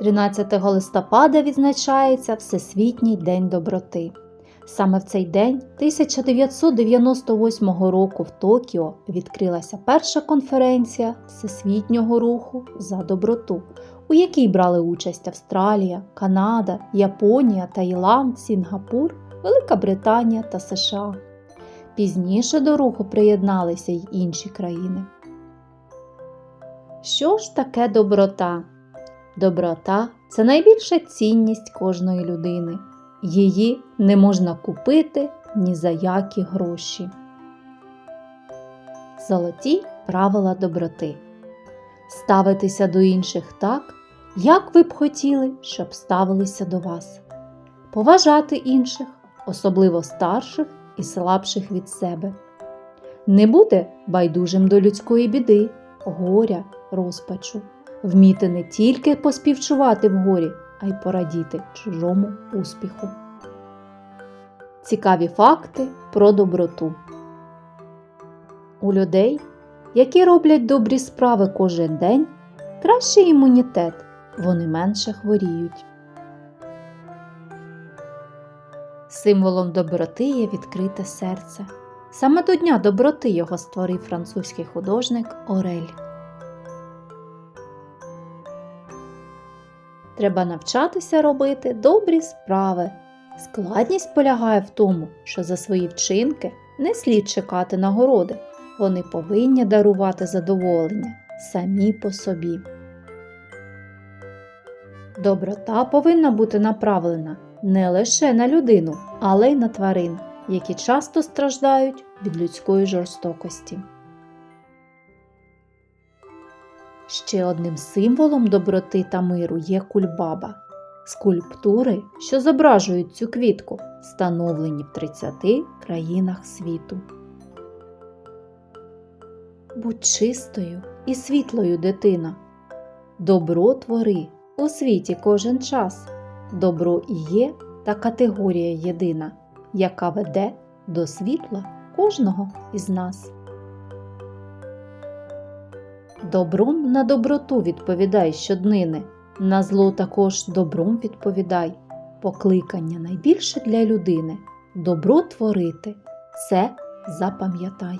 13 листопада відзначається Всесвітній день доброти. Саме в цей день 1998 року в Токіо відкрилася перша конференція Всесвітнього руху за доброту, у якій брали участь Австралія, Канада, Японія, Таїланд, Сінгапур, Велика Британія та США. Пізніше до руху приєдналися й інші країни. Що ж таке доброта? Доброта це найбільша цінність кожної людини. Її не можна купити ні за які гроші. Золоті правила доброти. Ставитися до інших так, як ви б хотіли, щоб ставилися до вас. Поважати інших, особливо старших і слабших від себе. Не бути байдужим до людської біди, горя, розпачу. Вміти не тільки поспівчувати в горі, а й порадіти чужому успіху. Цікаві факти про доброту. У людей, які роблять добрі справи кожен день, кращий імунітет, вони менше хворіють. Символом доброти є відкрите серце. Саме до Дня доброти його створив французький художник Орель. Треба навчатися робити добрі справи. Складність полягає в тому, що за свої вчинки не слід чекати нагороди. Вони повинні дарувати задоволення самі по собі. Доброта повинна бути направлена не лише на людину, але й на тварин, які часто страждають від людської жорстокості. Ще одним символом доброти та миру є кульбаба скульптури, що зображують цю квітку, встановлені в 30 країнах світу. Будь чистою і світлою дитина. Добро твори у світі кожен час. Добро і є та категорія єдина, яка веде до світла кожного із нас. Добром на доброту відповідай щоднини, на зло також добром відповідай. Покликання найбільше для людини добро творити це запам'ятай.